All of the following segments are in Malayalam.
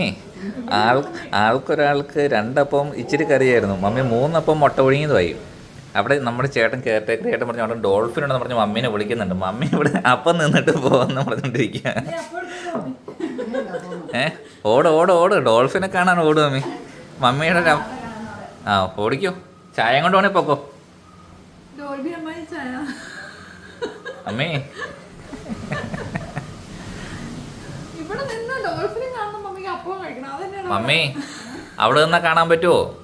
ഏ ആൾ ആൾക്കൊരാൾക്ക് രണ്ടപ്പം ഇച്ചിരി കറിയായിരുന്നു. മമ്മി മൂന്നപ്പം മുട്ട ഒഴുങ്ങിയതുമായി അവിടെ നമ്മുടെ ചേട്ടൻ കെയർടേക്കർ ചേട്ടൻ പറഞ്ഞു അവിടെ ഡോൾഫിൻ ഉണ്ടെന്ന് പറഞ്ഞ് മമ്മീനെ വിളിക്കുന്നുണ്ട്. മമ്മി ഇവിടെ അപ്പം നിന്നിട്ട് പോകാന്ന് പറഞ്ഞോണ്ടിരിക്കുക ഏ ഓട് ഓട് ഓട്. ഡോൾഫിനെ കാണാൻ ഓട് മമ്മി. മമ്മിയുടെ ആ ഓടിക്കോ. ചായ കൊണ്ട് വേണേ പൊക്കോ. അമ്മേ ഇവിടെ നിന്ന് ഡോൾഫിനെ കാണുന്ന മമ്മിക്ക് അപ്പം കഴിക്കണം അതന്നെയാണ് മമ്മി അവിടെ നിന്നാ കാണാൻ പറ്റുമോ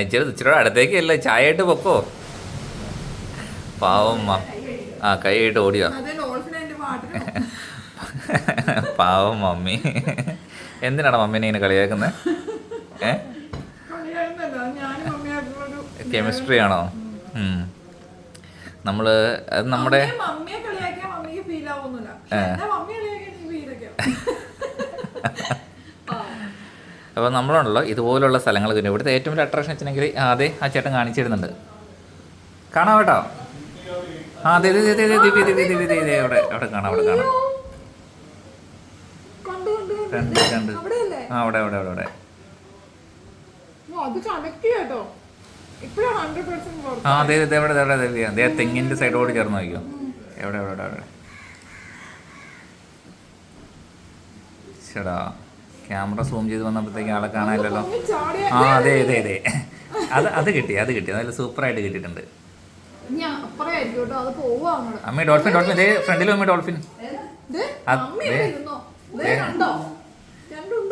ഇച്ചിരി ഇച്ചിരി അടുത്തേക്ക് അല്ല ചായ ആയിട്ട് പൊക്കോ? പാവം മ- ആ കൈ ആയിട്ട് ഓടിയോ? പാവം മമ്മി. എന്തിനാണ് മമ്മീനെ ഇങ്ങനെ കളിയാക്കുന്നത് ഏ? കെമിസ്ട്രി ആണോ. നമ്മൾ അത് നമ്മുടെ അപ്പോൾ നമ്മളുണ്ടല്ലോ ഇതുപോലുള്ള സ്ഥലങ്ങൾ പിന്നെ ഇവിടുത്തെ ഏറ്റവും വലിയ അട്രാക്ഷൻ വെച്ചിട്ടുണ്ടെങ്കിൽ ആ, അതെ ആ ചേട്ടൻ കാണിച്ചിരുന്നുണ്ട് കാണാം കേട്ടോ ആ അതെ അതെ അതെ അതെ ദിവ്യ ദിവ്യ അവിടെ അവിടെ കാണാം അവിടെ കാണാം ആ അവിടെ അവിടെ അവിടെ അവിടെ അത് ആ അതെ അതെ അവിടെ എവിടെ ദിവ്യ അതെ തെങ്ങിന്റെ തെങ്ങിന്റെ സൈഡോട് ചേർന്ന് നോക്കിയോ എവിടെ എവിടെ എവിടെ ചേടാ ക്യാമറ സൂം ചെയ്ത് വന്നപ്പോഴത്തേക്ക് ആളെ കാണാനില്ലല്ലോ. ആ അതെ അതെ അതെ. അത് അത് കിട്ടി അത് കിട്ടി. നല്ല സൂപ്പറായിട്ട് കിട്ടിയിട്ടുണ്ട്. അമ്മ ഡോൾഫിൻ ഡോൾഫിൻ. ഇതേ ഫ്രണ്ടിലും അമ്മ ഡോൾഫിൻ. ദേ, ദേ. ദേ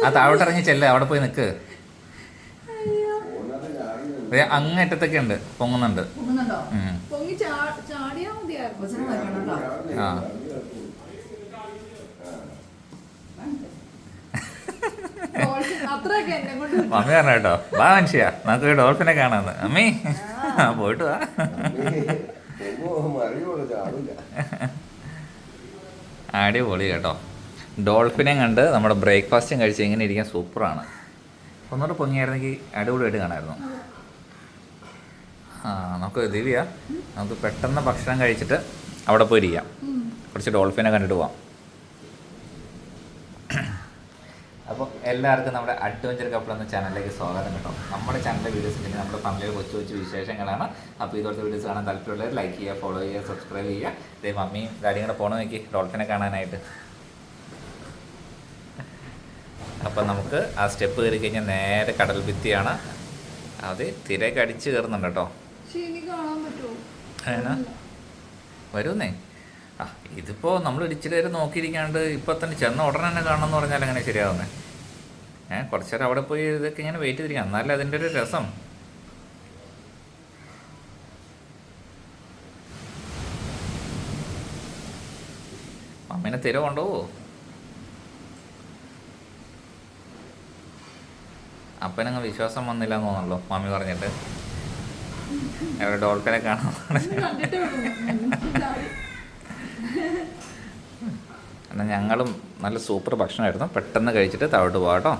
ആ താഴോട്ട് ഇറങ്ങി ചെല്ല. അവിടെ പോയി നിക്ക്. അങ്ങേറ്റത്തൊക്കെ ദേ ഉണ്ട്. പൊങ്ങുന്നുണ്ട്. ആ ഡോൾഫിൻ അത്രയൊക്കെ എന്നെ കൊണ്ട് കിട്ടും. മമ്മി പറഞ്ഞ കേട്ടോ വാ മനുഷ്യ നമുക്ക് ഡോൾഫിനെ കാണാന്ന്. അമ്മി ആ പോയിട്ട് വാ. അടിപൊളി കേട്ടോ. ഡോൾഫിനെ കണ്ട് നമ്മുടെ ബ്രേക്ക്ഫാസ്റ്റും കഴിച്ച് ഇങ്ങനെ ഇരിക്കാൻ സൂപ്പറാണ്. ഒന്നുകൂടെ പൊങ്ങിയായിരുന്നെങ്കിൽ അടിപൊളിയായിട്ട് കാണായിരുന്നു. ആ നമുക്ക് ദിവ്യ നമുക്ക് പെട്ടെന്ന് ഭക്ഷണം കഴിച്ചിട്ട് അവിടെ പോയിരിക്കാം കുറച്ച് ഡോൾഫിനെ കണ്ടിട്ട് പോവാം അപ്പോൾ എല്ലാവർക്കും നമ്മുടെ അഡ്വഞ്ചർ കപ്പിൾ എന്ന ചാനലിലേക്ക് സ്വാഗതം കേട്ടോ. നമ്മുടെ ചാനലിലെ വീഡിയോസ് ഉണ്ടെങ്കിൽ നമ്മുടെ ഫാമിലിയിലെ കൊച്ചു കൊച്ചു വിശേഷങ്ങളാണ്. അപ്പോൾ ഇതുപോലത്തെ വീഡിയോസ് കാണാൻ താല്പര്യമുള്ളവർ ലൈക്ക് ചെയ്യുക ഫോളോ ചെയ്യുക സബ്സ്ക്രൈബ് ചെയ്യുക. ഇതേ മമ്മിയും ഡാഡിയും കൂടെ പോകണം നോക്കി ഡോൾഫിനെ കാണാനായിട്ട്. അപ്പം നമുക്ക് ആ സ്റ്റെപ്പ് കയറി കഴിഞ്ഞാൽ നേരെ കടൽ ഭിത്തിയാണ്. അത് തിരക്ക് അടിച്ച് കയറുന്നുണ്ട് കേട്ടോ? വരുന്നേ. ആ ഇതിപ്പോൾ നമ്മൾ ഇടിച്ചിട്ട് നേരം നോക്കിയിരിക്കാണ്ട് ഇപ്പം തന്നെ ചെന്ന ഉടനെ തന്നെ കാണണമെന്ന് പറഞ്ഞാൽ അങ്ങനെ ശരിയാവുന്നേ? ഏഹ് കുറച്ചേരം അവിടെ പോയി ഇതൊക്കെ ഇങ്ങനെ വെയിറ്റ് ചെയ്തിരിക്കാം എന്നാലും അതിന്റെ ഒരു രസം. അമ്മേനെ തിര കൊണ്ടുപോവോ? അപ്പനങ്ങ് വിശ്വാസം വന്നില്ല എന്ന് തോന്നല്ലോ മമ്മി പറഞ്ഞിട്ട്. എവിടെ ഡോൾക്കനെ കാണാൻ. എന്നാൽ ഞങ്ങളും നല്ല സൂപ്പർ ഭക്ഷണമായിരുന്നു. പെട്ടെന്ന് കഴിച്ചിട്ട് താഴോട്ട് പോകാം കേട്ടോ.